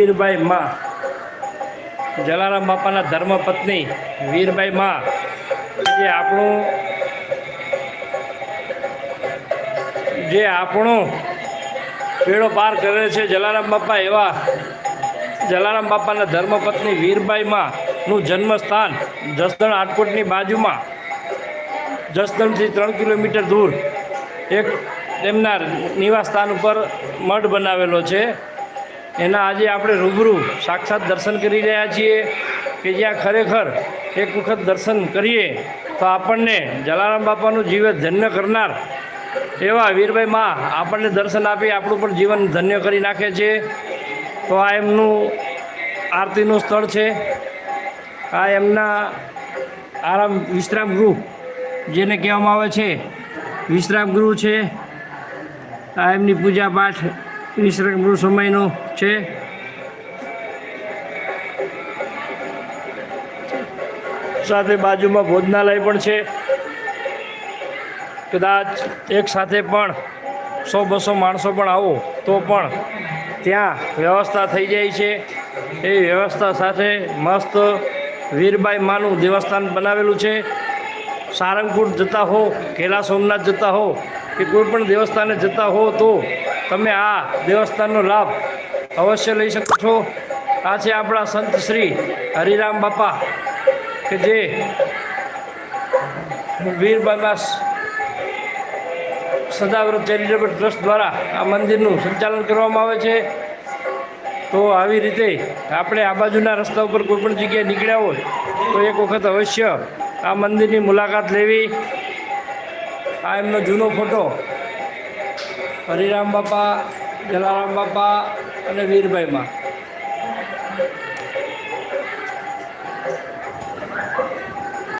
વીરબાઈ માં, જલારામ બાપાના ધર્મપત્ની વીરબાઈ માં, જે આપણું જે આપણું પેડો પાર કરે છે જલારામ બાપા એવા, જલારામ બાપાના ધર્મપત્ની વીરબાઈ માનું જન્મસ્થાન જસદણ આટકોટની બાજુમાં, જસદણથી ત્રણ કિલોમીટર દૂર, એક તેમના નિવાસ સ્થાન ઉપર મઠ બનાવેલો છે. એના આજે આપણે રૂબરૂ સાક્ષાત દર્શન કરી રહ્યા છીએ કે જ્યાં ખરેખર એક વખત દર્શન કરીએ તો આપણને જલારામ બાપાનું જીવન ધન્ય કરનાર એવા વીરભાઈ માં આપણને દર્શન આપી આપણું પણ જીવન ધન્ય કરી નાખે છે. તો આ એમનું આરતીનું સ્થળ છે. આ એમના આરામ વિશ્રામ ગૃહ જેને કહેવામાં આવે છે. વિશ્રામ ગૃહ છે. આ એમની પૂજા પાઠ વિશ્રામ મૃત સમયનો છે. સાથે બાજુમાં ભોજનાલય પણ છે. કદાચ એક સાથે પણ સો બસો માણસો પણ આવો તો પણ ત્યાં વ્યવસ્થા થઈ જાય છે. એ વ્યવસ્થા સાથે મસ્ત વીરબાઈ માનું દેવસ્થાન બનાવેલું છે. સારંગપુર જતા હો, કેલા સોમનાથ જતા હો કે કોઈ પણ દેવસ્થાને જતા હો તો તમે આ દેવસ્થાનનો લાભ અવશ્ય લઈ શકો છો. આ છે આપણા સંત શ્રી હરિરામ બાપા કે જે વીરબાબા સદાવ્રત ચેરિટેબલ ટ્રસ્ટ દ્વારા આ મંદિરનું સંચાલન કરવામાં આવે છે. તો આવી રીતે આપણે આ બાજુના રસ્તા ઉપર કોઈપણ જગ્યાએ નીકળ્યા હોય, તો એક વખત અવશ્ય આ મંદિરની મુલાકાત લેવી. આ એમનો જૂનો ફોટો હરિરામ બાપા જલારામ બાપા અને વીરભાઈમાં.